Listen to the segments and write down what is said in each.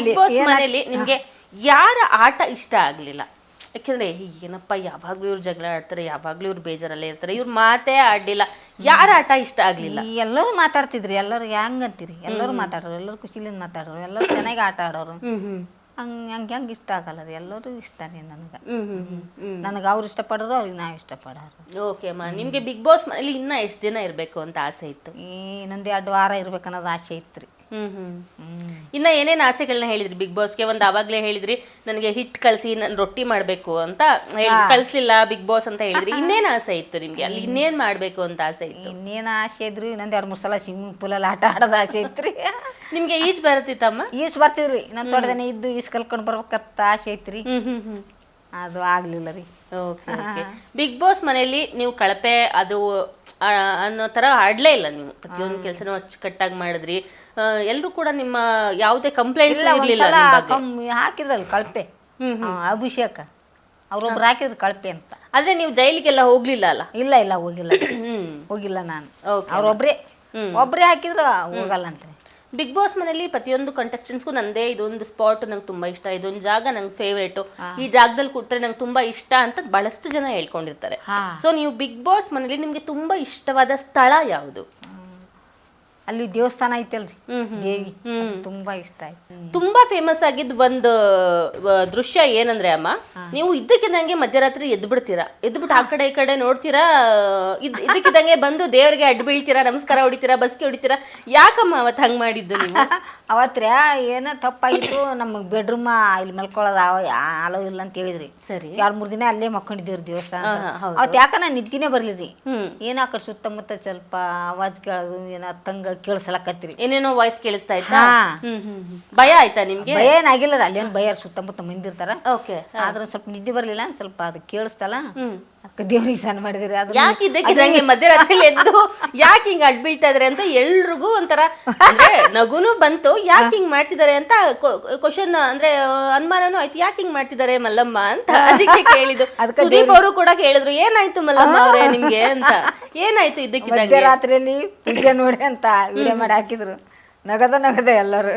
Big Boss ಮನೆಯಲ್ಲಿ ನಿಮ್ಗೆ ಯಾರ ಆಟ ಇಷ್ಟ ಆಗ್ಲಿಲ್ಲ? ಯಾಕೆಂದ್ರೆ ಏನಪ್ಪ ಯಾವಾಗ್ಲೂ ಇವ್ರು ಜಗಳ ಆಡ್ತಾರೆ ಯಾವಾಗ್ಲೂ ಇವ್ರು ಬೇಜಾರಲ್ಲೇ ಇರ್ತಾರೆ ಇವ್ರ ಮಾತೇ ಆಡ್ಲಿಲ್ಲ. ಯಾರ ಆಟ ಇಷ್ಟ ಆಗ್ಲಿಲ್ಲ? ಎಲ್ಲರೂ ಮಾತಾಡ್ತಿದ್ರಿ ಎಲ್ಲರೂ ಹೆಂಗ್ ಅಂತೀರಿ? ಎಲ್ಲರೂ ಮಾತಾಡೋರು ಎಲ್ಲರೂ ಖುಷಿಲಿಂದ ಮಾತಾಡೋರು ಎಲ್ಲರೂ ಚೆನ್ನಾಗಿ ಆಟ ಆಡೋರು. ಹ್ಮ್ ಹಂಗೆ ಹಂಗೆ ಹೆಂಗೆ ಇಷ್ಟ ಆಗಲ್ಲ ರೀ ಎಲ್ಲರೂ ಇಷ್ಟನೇ ನನಗೆ. ನನಗೆ ಅವ್ರು ಇಷ್ಟಪಡೋರು ಅವ್ರಿಗೆ ನಾವು ಇಷ್ಟಪಡೋರು. ಓಕೆ ಅಮ್ಮ ನಿಮ್ಗೆ ಬಿಗ್ ಬಾಸ್ ಮನೇಲಿ ಇನ್ನ ಎಷ್ಟು ದಿನ ಇರ್ಬೇಕು ಅಂತ ಆಸೆ ಇತ್ತು? ಇನ್ನೊಂದು ಎರಡು ವಾರ ಇರ್ಬೇಕನ್ನೋದು ಆಸೆ ಇತ್ತು ರೀ ಹ್ಮ್. ಹ್ಮ್. ಹ್ಞೂ ಇನ್ನ ಏನೇನು ಆಸೆಗಳನ್ನ ಹೇಳಿದ್ರಿ? ಬಿಗ್ ಬಾಸ್ಗೆ ಒಂದು ಅವಾಗ್ಲೇ ಹೇಳಿದ್ರಿ ನನಗೆ ಹಿಟ್ ಕಳಿಸಿ ನಾನು ರೊಟ್ಟಿ ಮಾಡಬೇಕು ಅಂತ ಹೇಳಿ ಕಳ್ಸ್ಲಿಲ್ಲ ಬಿಗ್ ಬಾಸ್ ಅಂತ ಹೇಳಿದ್ರಿ. ಇನ್ನೇನು ಆಸೆ ಇತ್ತು ನಿಮ್ಗೆ? ಅಲ್ಲಿ ಇನ್ನೇನ್ ಮಾಡ್ಬೇಕು ಅಂತ ಆಸೆ ಇತ್ತು? ಇನ್ನೇನು ಆಸೆ ಇದ್ರಿ ಇನ್ನೊಂದು ಎರಡು ಮೂರು ಸಲ ಸ್ವಿಮ್ಮಿಂಗ್ ಅಲ್ಲಿ ಆಟ ಆಡೋದು ಆಸೆ ಇತ್ರಿ. ನಿಮ್ಗೆ ಈಜ್ ಬರತ್ತಿತ್ತಮ್ಮ? ಈಸ್ ಬರ್ತಿದ್ರಿ. ನಾನು ತೊಡೆದನೆ ಇದ್ದು ಈಜು ಕಲ್ಕೊಂಡು ಬರ್ಬೇಕಂತ ಆಸೆ ಐತ್ರಿ ಹ್ಮ್ ಹ್ಮ್ ಹ್ಮ್. ಅದು ಆಗಲಿಲ್ಲ ರೀ. ಓಕೆ ಬಿಗ್ ಬಾಸ್ ಮನೆಯಲ್ಲಿ ನೀವು ಕಳಪೆ ಅದು ಆ, ಅನ್ನೋ ತರ ಆಡ್ಲೇ ಇಲ್ಲ ನೀವು. ಪ್ರತಿಯೊಂದು ಕೆಲಸನೂ ಅಚ್ಚುಕಟ್ಟಾಗಿ ಮಾಡಿದ್ರಿ. ಎಲ್ಲರೂ ಕೂಡ ನಿಮ್ಮ ಯಾವುದೇ ಕಂಪ್ಲೇಂಟ್ಸ್ ಇರಲಿಲ್ಲ ಒಂದ್ಸಲ ಕಮ್ಮಿ ಹಾಕಿದ್ರಲ್ಲ ಕಳಪೆ. ಹ್ಮ್, ಅಭಿಷೇಕ. ಅವ್ರೊಬ್ರು ಹಾಕಿದ್ರು ಕಳಪೆ ಅಂತ. ಆದ್ರೆ ನೀವು ಜೈಲಿಗೆಲ್ಲ ಹೋಗ್ಲಿಲ್ಲ ಅಲ್ಲ? ಇಲ್ಲ ಇಲ್ಲ ಹೋಗಿಲ್ಲ. ಹ್ಮ್. ಹೋಗಿಲ್ಲ ನಾನು. ಅವ್ರೊಬ್ರೆ ಒಬ್ರೇ. ಹಾಕಿದ್ರು ಹೋಗಲ್ಲ ಅಂತಾರೆ ಬಿಗ್ ಬಾಸ್ ಮನೇಲಿ ಪ್ರತಿಯೊಂದು ಕಂಟೆಸ್ಟೆಂಟ್ಸ್ಗೂ ನಂದೇ ಇದೊಂದು ಸ್ಪಾಟ್ ನಂಗೆ ತುಂಬಾ ಇಷ್ಟ. ಇದೊಂದು ಜಾಗ ನಂಗೆ ಫೇವ್ರೇಟು ಈ ಜಾಗದಲ್ಲಿ ಕೂತ್ರೆ ನಂಗೆ ತುಂಬಾ ಇಷ್ಟ ಅಂತ ಬಹಳಷ್ಟು ಜನ ಹೇಳ್ಕೊಂಡಿರ್ತಾರೆ. ಸೊ ನೀವು ಬಿಗ್ ಬಾಸ್ ಮನೇಲಿ ನಿಮಗೆ ತುಂಬಾ ಇಷ್ಟವಾದ ಸ್ಥಳ ಯಾವುದು? ಅಲ್ಲಿ ದೇವಸ್ಥಾನ ಐತಲ್ರಿ ದೇವಿ. ಅದು ತುಂಬಾ ಇಷ್ಟ ಆಯ್ತು. ತುಂಬಾ ಫೇಮಸ್ ಆಗಿದ್ ಒಂದು ವ- ದೃಶ್ಯ ಏನಂದ್ರೆ ಅಮ್ಮ ನೀವು ಇದ್ದಕ್ಕಿದ್ದಂಗೆ ಮಧ್ಯರಾತ್ರಿ ಎದ್ದು ಬಿಡ್ತೀರಾ ಎದ್ಬಿಟ್ಟು ಆ ಕಡೆ ಈ ಕಡೆ ನೋಡ್ತೀರಾ ಇದ್ ಇದ್ದಕ್ಕಿದ್ದಂಗೆ ಬಂದು ದೇವರಿಗೆ ಅಡ್ಡ ಬೀಳ್ತೀರಾ ನಮಸ್ಕಾರ ಹೊಡಿತೀರಾ ಬಸ್ಗೆ ಹೊಡಿತೀರಾ. ಯಾಕಮ್ಮ ಅವತ್ತು ಹಂಗ್ ಮಾಡಿದ್ದು ನೀವು? ಅವತ್ರ ಏನೋ ತಪ್ಪಾಗಿತ್ತು ನಮಗೆ ಬೆಡ್ರೂಮ್ ಇಲ್ಲಿ ಮಲ್ಕೊಳ್ಳೋದು ಆಲೋ ಇಲ್ಲ ಅಂತ ಹೇಳಿದ್ರಿ. ಸರಿ. ಎರಡ್ ಮೂರ್ ದಿನ ಅಲ್ಲೇ ಮಕ್ಕೊಂಡಿದ್ದೀರಿ ದೇವಸ್ಥಾನ ಅವತ್ ಹೌದು. ಅವತ್ತು ಯಾಕ ನಾನು ನಿದ್ದಿನೇ ಬರ್ಲಿದ್ರಿ ಹ್ಮ್. ಏನೋ ಆ ಕಡೆ ಸುತ್ತಮುತ್ತ ಸ್ವಲ್ಪ ಆವಾಜ್ ಕೇಳೋದು ಏನೋ ತಂಗ ಕೇಳಿಸಲಕತ್ರಿ ಏನೇನೋ ವಾಯ್ಸ್ ಕೇಳಿಸ್ತಾ ಇತ್ತಾ? ಹಾ. ಹ್ಮ್ ಹ್ಮ್ ಹ್ಮ್. ಭಯ ಆಯ್ತಾ ನಿಮ್ಗೆ? ಭಯ ಏನಾಗಿಲ್ಲ ಅಲ್ಲಿ ಅಲ್ಲೇನು ಭಯ ಸುತ್ತಮುತ್ತ ಮಂದಿರ್ತಾರ. ಓಕೆ ಆದ್ರೆ ಸ್ವಲ್ಪ ನಿದ್ದೆ ಬರ್ಲಿಲ್ಲ ಸ್ವಲ್ಪ ಅದು ಕೇಳಿಸ್ತಲ್ಲ. ದೇವ್ರಿಗೆ ಸ್ನಾನ ಮಾಡಿದ್ರಿ ಅದು ಯಾಕೆ ಇದ್ದಕ್ಕಿದ್ದಂಗೆ ಮಧ್ಯರಾತ್ರಿಲಿ ಎದ್ದು ಯಾಕೆ ಹಿಂಗ್ ಅಡ್ಬೀಳ್ತಾ ಇದಾರೆ ಅಂತ ಎಲ್ರಿಗೂ ಒಂಥರ ಅಂದ್ರೆ ನಗುನು ಬಂತು ಯಾಕೆ ಹಿಂಗ್ ಮಾಡ್ತಿದ್ದಾರೆ ಅಂತ ಕ್ವಶನ್ ಅಂದ್ರೆ ಆ, ಅನುಮಾನನೂ ಆಯ್ತು. ಯಾಕೆ ಹಿಂಗ್ ಮಾಡ್ತಿದ್ದಾರೆ ಮಲ್ಲಮ್ಮ ಅಂತ ಅದಕ್ಕೆ ಕೇಳಿದ್ದು. ಸುದೀಪ್ ಅವರು ಕೂಡ ಕೇಳಿದ್ರು ಏನಾಯ್ತು ಮಲ್ಲಮ್ಮ ಅವರೇ ನಿಮ್ಗೆ ಅಂತ? ಏನಾಯ್ತು ಇದ್ದಕ್ಕಿದ್ದಂಗೆ ಮಧ್ಯರಾತ್ರಿಯಲ್ಲಿ ಪೂಜೆ ನೋಡಿ ಅಂತ ವಿಡಿಯೋ ಮಾಡಿ ಹಾಕಿದ್ರು ನಗದ ನಗದ ಎಲ್ಲರೂ.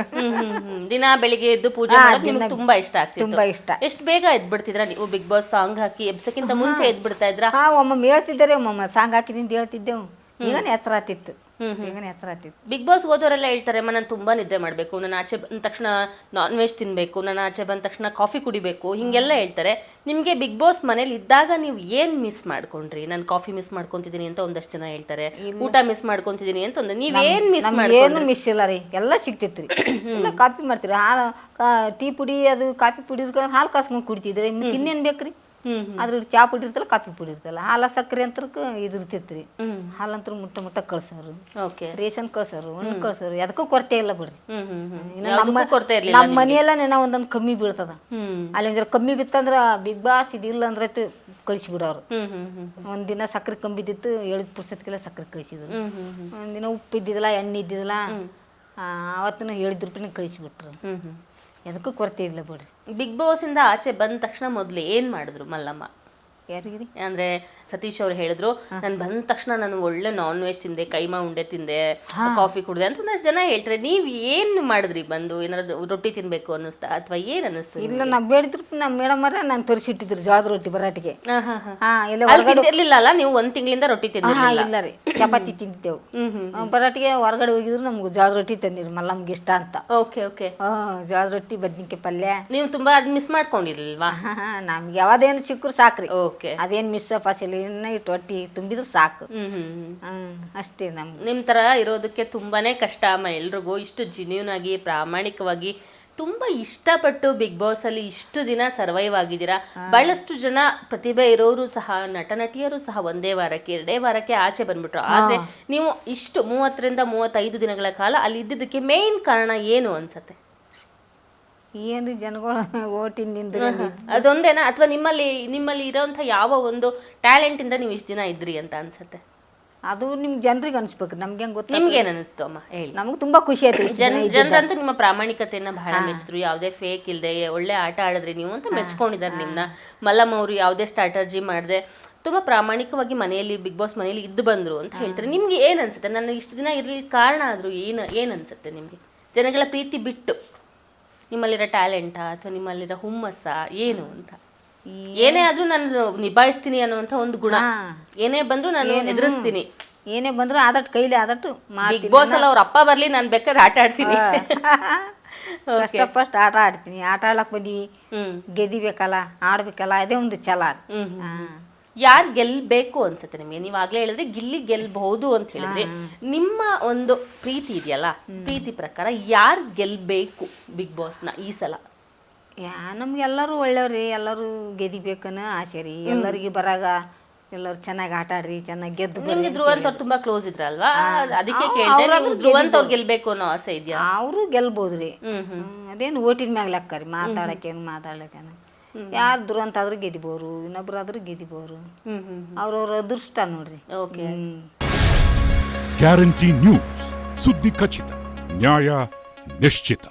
ದಿನ ಬೆಳಿಗ್ಗೆ ಎದ್ದು ಪೂಜೆ ಮಾಡೋದು ನಿಮ್ಗೆ ತುಂಬಾ ಇಷ್ಟ ಆಗ್ತಿತ್ತು. ತುಂಬಾ ಇಷ್ಟ. ಎಷ್ಟು ಬೇಗ ಎದ್ಬಿಡ್ತಿದ್ರ ನೀವು? ಬಿಗ್ ಬಾಸ್ ಸಾಂಗ್ ಹಾಕಿ ಎಬ್ಸಕ್ಕಿಂತ ಮುಂಚೆ ಎದ್ಬಿಡ್ತಾ ಇದ್ರ? ಹಾ ಒಮ್ಮೊಮ್ಮೆ ಹೇಳ್ತಿದ್ದಾರೆ ಒಮ್ಮೊಮ್ಮೆ ಸಾಂಗ್ ಹಾಕಿದಿಂದ ಹೇಳ್ತಿದ್ದೆವು. ಈಗ ಹೆಸರು ಹೆಸರು ಬಿಗ್ ಬಾಸ್ ಓದೋರೆಲ್ಲ ಹೇಳ್ತಾರೆ ಅಮ್ಮ ನಾನು ತುಂಬಾ ನಿದ್ದೆ ಮಾಡಬೇಕು. ನಾನು ಆಚೆ ಬಂದ ತಕ್ಷಣ ನಾನ್ ವೆಜ್ ತಿನ್ಬೇಕು. ನಾನು ಆಚೆ ಬಂದ ತಕ್ಷಣ ಕಾಫಿ ಕುಡಿಬೇಕು. ಹಿಂಗೆಲ್ಲ ಹೇಳ್ತಾರೆ. ನಿಮಗೆ ಬಿಗ್ ಬಾಸ್ ಮನೇಲಿ ಇದ್ದಾಗ ನೀವು ಏನ್ ಮಿಸ್ ಮಾಡ್ಕೊಂಡ್ರಿ? ನಾನು ಕಾಫಿ ಮಿಸ್ ಮಾಡ್ಕೊಂತಿದ್ದೀನಿ ಅಂತ ಒಂದಷ್ಟು ಜನ ಹೇಳ್ತಾರೆ. ಊಟ ಮಿಸ್ ಮಾಡ್ಕೊಂತಿದ್ದೀನಿ ಅಂತ ಒಂದು ನೀವೇನ್ ಮಿಸ್ ಮಾಡಿ ಏನು ಮಿಸ್ ಇಲ್ಲ ರೀ. ಎಲ್ಲ ಸಿಗ್ತಿತ್ತು ರೀ. ಎಲ್ಲ ಕಾಪಿ ಮಾಡ್ತೀರಿ. ಹಾಲು ಟೀ ಪುಡಿ ಅದು ಕಾಫಿ ಪುಡಿ ಹಾಲು ಕಾಸ್ಕೊಂಡು ಕುಡಿತಿದ್ರೆ. ಇನ್ನೇನು ಬೇಕ್ರಿ? ಹ್ಮ್ ಅದ್ರ ಚಾ ಪುಡಿ ಇರ್ತಲ್ಲ ಕಾಫಿ ಪುಡಿ ಇರ್ತಲ್ಲ ಹಾಲ ಸಕ್ಕರೆ ಅಂತ ಇದು ಇರ್ತಿತ್ತು ರೀ ಹಾಲಂತ್ರ ಮುಟ್ಟ ಮುಟ್ಟ ಕಳ್ಸೋರು. ಓಕೆ. ರೇಷನ್ ಕಳ್ಸೋರು ಹಣ್ಣು ಕಳ್ಸೋರು ಅದಕ್ಕೂ ಕೊರತೆ ಇಲ್ಲ ಬಿಡ್ರಿ. ನಮ್ಮ ನಮ್ಮ ಮನೆಯೆಲ್ಲ ನೆನ ಒಂದೊಂದು ಕಮ್ಮಿ ಬೀಳ್ತದ. ಅಲ್ಲಿ ಒಂದ್ ಕಮ್ಮಿ ಬಿತ್ತಂದ್ರ ಬಿಗ್ ಬಾಸ್ ಇದಿಲ್ಲ ಅಂದ್ರೆ ಕಳಿಸಿ ಬಿಡೋರು. ಹ್ಮ್ ಹ್ಮ್ ಒಂದಿನ ಸಕ್ಕರೆ ಕಮ್ಮಿ ಹೇಳಿದ ಪುರ್ಸತ್ಗೆಲ್ಲ ಸಕ್ಕರೆ ಕಳಿಸಿದ್ರು. ಒಂದಿನ ಉಪ್ಪು ಇದ್ದಿದ್ದಿಲ್ಲ ಎಣ್ಣೆ ಇದ್ದಿದ್ದಿಲ್ಲ ಅವತ್ತಿನ ಏಳು ರೂಪಾಯಿನ ಕಳಿಸಿಬಿಟ್ರು ಎದಕ್ಕೂ ಕೊರತೆ ಇಲ್ಲ ಬಿಡ್ರಿ. ಬಿಗ್ ಬಾಸ್ ಇಂದ ಆಚೆ ಬಂದ ತಕ್ಷಣ ಮೊದಲು ಏನು ಮಾಡಿದ್ರು ಮಲ್ಲಮ್ಮ? ಯಾರಿಗಿರಿ? ಅಂದ್ರೆ ಸತೀಶ್ ಅವ್ರು ಹೇಳಿದ್ರು ನಾನು ಬಂದ ತಕ್ಷಣ ನಾನು ಒಳ್ಳೆ ನಾನ್ ವೆಜ್ ತಿಂದೆ ಕೈಮಾ ಉಂಡೆ ತಿಂದೆ ಕಾಫಿ ಕುಡ್ದೆ ಅಂತ ಒಂದಷ್ಟು ಜನ ಹೇಳ್ತಾರೆ. ನೀವ್ ಏನ್ ಮಾಡಿದ್ರಿ ಬಂದು ಏನಾದ್ರು ರೊಟ್ಟಿ ತಿನ್ಬೇಕು ಅನ್ನಿಸ್ತಾ ಅಥವಾ ಏನ್ ಅನ್ನಿಸ್ತು ಇಲ್ಲ ನಾವು ಬೇಡಿದ್ರು ನಮ್ಮ ಮೇಡಮ್ ಅವರೇ ನಾನು ತರಿಸಿಟ್ಟಿದ್ರು ಜೋಳದ ರೊಟ್ಟಿ ಬರಾಟಿಗೆ. ಹಾ, ಹಾ, ಹಾ. ಹಾ ಎಲ್ಲ ಅಲ್ಲಿ ತಿಂದಿರ್ಲಿಲ್ಲ ಅಲ್ಲ ನೀವು ಒಂದ್ ತಿಂಗಳಿಂದ ರೊಟ್ಟಿ ಹಾ ತಿಂದಿರ್ಲಿಲ್ಲ? ಇಲ್ಲ ರೀ ಚಪಾತಿ ತಿಂತೇವು ಬರಾಟಿಗೆ ಹೊರಗಡೆ ಹೋಗಿದ್ರು ನಮ್ಗೆ ಜೋಳದ ರೊಟ್ಟಿ ತಂದಿರಿ ಮಲ್ಲಮ್ಗೆ ಇಷ್ಟ ಅಂತ. Okay okay. ಹಾ ಜೋಳದ ರೊಟ್ಟಿ ಬದ್ನಿಕಾಯಿ ಪಲ್ಯ. ನೀವು ತುಂಬಾ ಅದ್ ಮಿಸ್ ಮಾಡ್ಕೊಂಡಿರ್ಲಿಲ್ವಾ? ನಮ್ಗೆ ಯಾವ್ದೇನು ಸಿಕ್ಕರು ಸಾಕ್ರಿ. ಓಕೆ ಅದೇನು ಮಿಸ್ ಫಸಲ್ ಇನ್ನ ಇಟ್ಟು ಹೊಟ್ಟಿ ತುಂಬಿದ್ರು ಸಾಕು. ಹ್ಮ್ ಅಷ್ಟೇ ನಮ್ಗೆ ನಿಮ್ ತರ ಇರೋದಕ್ಕೆ ತುಂಬಾನೇ ಕಷ್ಟ ಅಮ್ಮ ಎಲ್ರಿಗೂ. ಇಷ್ಟು ಜಿನ್ಯೂನ್ ಆಗಿ ಪ್ರಾಮಾಣಿಕವಾಗಿ ತುಂಬಾ ಇಷ್ಟಪಟ್ಟು ಬಿಗ್ ಬಾಸ್ ಅಲ್ಲಿ ಇಷ್ಟು ದಿನ ಸರ್ವೈವ್ ಆಗಿದ್ದೀರಾ? ಬಹಳಷ್ಟು ಜನ ಪ್ರತಿಭೆ ಇರೋರು ಸಹ ನಟ ನಟಿಯರು ಸಹ ಒಂದೇ ವಾರಕ್ಕೆ ಎರಡೇ ವಾರಕ್ಕೆ ಆಚೆ ಬಂದ್ಬಿಟ್ರು. ಆದ್ರೆ ನೀವು ಇಷ್ಟು ಮೂವತ್ತರಿಂದ ಮೂವತ್ತೈದು ದಿನಗಳ ಕಾಲ ಅಲ್ಲಿ ಇದ್ದಿದ್ದಕ್ಕೆ ಮೇನ್ ಕಾರಣ ಏನು ಅನ್ಸತ್ತೆ? ಏನ್ರಿ ಜನಗಳು ಓಟಿನಿಂದ ಅದೊಂದೇನಾ? ಅಥವಾ ನಿಮ್ಮಲ್ಲಿ ನಿಮ್ಮಲ್ಲಿ ಇರೋಂಥ ಯಾವ ಒಂದು ಟ್ಯಾಲೆಂಟ್ ಇಂದ ನೀವು ಇಷ್ಟು ದಿನ ಇದ್ರಿ ಅಂತ ಅನ್ಸುತ್ತೆ? ಅದು ನಿಮ್ ಜನರಿಗೆ ಅನ್ಸ್ಬೇಕು. ನಮ್ಗೆ ಹೆಂಗ್ ಗೊತ್ತ ನಿಮ್ಗೆ ಏನ್ ಅನಿಸ್ತು ಅಮ್ಮ? ಹೇಳಿ. ನಮ್ಗೆ ತುಂಬಾ ಖುಷಿ ಆಯ್ತು ಇಷ್ಟ್ ಜನ ಜನರಂತೂ ನಿಮ್ಮ ಪ್ರಾಮಾಣಿಕತೆಯನ್ನ ಬಹಳ ಮೆಚ್ಚಿದ್ರು. ಯಾವುದೇ ಫೇಕ್ ಇಲ್ಲದೆ ಒಳ್ಳೆ ಆಟ ಆಡಿದ್ರಿ ನೀವು ಅಂತ ಮೆಚ್ಕೊಂಡಿದ್ದಾರೆ ನಿಮ್ಮನ್ನ ಮಲ್ಲಮ್ಮ ಅವರು ಯಾವುದೇ ಸ್ಟ್ರಾಟಜಿ ಮಾಡದೆ ತುಂಬಾ ಪ್ರಾಮಾಣಿಕವಾಗಿ ಮನೆಯಲ್ಲಿ ಬಿಗ್ ಬಾಸ್ ಮನೆಯಲ್ಲಿ ಇದ್ದು ಬಂದ್ರು ಅಂತ ಹೇಳ್ತಾರೆ. ನಿಮ್ಗೆ ಏನ್ ಅನ್ಸುತ್ತೆ? ನಾನು ಇಷ್ಟು ದಿನ ಇರ್ಲಿಕ್ಕೆ ಕಾರಣ ಆದ್ರೂ ಏನು ಏನ್ ಅನ್ಸುತ್ತೆ ನಿಮ್ಗೆ? ಜನಗಳ ಪ್ರೀತಿ ಬಿಟ್ಟು. ನಿಮ್ಮಲ್ಲಿರೋ ಟ್ಯಾಲೆಂಟಾ ಅಥವಾ ನಿಮ್ಮಲ್ಲಿರೋ ಹುಮ್ಮಸ್ಸ ಏನು ಅಂತ? ಏನೇ ಆದ್ರೂ ನಾನು ನಿಭಾಯಿಸ್ತೀನಿ ಅನ್ನುವಂತ ಒಂದು ಗುಣ. ಏನೇ ಬಂದ್ರು ನಾನು ಎದುರಿಸ್ತೀನಿ. ಏನೇ ಬಂದ್ರು ಆದಟ್ಟು ಕೈಲಿ ಆದಟ್ಟು ಬಿಗ್ ಬಾಸ್ ಅಲ್ಲಿ ಅವ್ರ ಅಪ್ಪ ಬರ್ಲಿ ನಾನು ಬೇಕಾದ್ರೆ ಆಟ ಆಡ್ತೀನಿ. ಫಸ್ಟ್ ಫಸ್ಟ್ ಆಟ ಆಡ್ತೀನಿ. ಆಟ ಆಡಕ್ ಬಂದೀವಿ. ಗೆದಿಬೇಕಲ್ಲ ಆಡ್ಬೇಕಲ್ಲ ಅದೇ ಒಂದು ಛಲ. ಯಾರು ಗೆಲ್ಬೇಕು ಅನ್ಸುತ್ತೆ ನಿಮಗೆ? ನೀವು ಆಗ್ಲೇ ಹೇಳಿದ್ರೆ ಗಿಲ್ಲಿ ಗೆಲ್ಬಹುದು ಅಂತ ಹೇಳಿದ್ರೆ. ನಿಮ್ಮ ಒಂದು ಪ್ರೀತಿ ಇದೆಯಲ್ಲ ಪ್ರೀತಿ ಪ್ರಕಾರ ಯಾರು ಗೆಲ್ಬೇಕು? ಬಿಗ್ ಬಾಸ್ನ ಈ ಸಲ. ಯಾ ನಮ್ಗೆಲ್ಲರೂ ಒಳ್ಳೆಯವ್ರಿ ಎಲ್ಲರೂ ಗೆದಿಬೇಕನ್ನ ಆಸೆ ರೀ. ಎಲ್ಲರಿಗೆ ಬರಾಗ ಎಲ್ಲರೂ ಚೆನ್ನಾಗಿ ಆಟ ಆಡ್ರಿ ಚೆನ್ನಾಗಿ ಗೆದ್ದು ಬರ್ರಿ ನಿಮ್ಗೆ ಧ್ರುವಂತ್ ಅವ್ರು ತುಂಬಾ ಕ್ಲೋಸ್ ಇದ್ರಲ್ವಾ? ಅದಕ್ಕೆ ಕೇಳಿದೆ ನೀವು ಧ್ರುವಂತ್ ಅವ್ರು ಗೆಲ್ಬೇಕು ಅನ್ನೋ ಆಸೆ ಇದೆಯಾ? ಅವರು ಗೆಲ್ಬೋದು ರೀ. ಹ್ಮ್ ಹ್ಮ್, ಅದೇನು ಓಟಿನ ಮ್ಯಾಗ ಲೆಕ್ಕ ರೀ. ಮಾತಾಡಕ್ಕೇನು ಮಾತಾಡಕ್ಕೆ ಯಾರು ದುರಂತ ಆದ್ರೂ ಗೆದಿಬೋರು ಇನ್ನೊಬ್ರಾದ್ರೂ ಗೆದಿಬೋರು ಹ್ಮ್ ಹ್ಮ್ ಅವ್ರವ್ರ ಅದೃಷ್ಟ ನೋಡ್ರಿ. ಓಕೆ ಗ್ಯಾರಂಟಿ ನ್ಯೂಸ್ ಸುದ್ದಿ ಖಚಿತ ನ್ಯಾಯ ನಿಶ್ಚಿತ.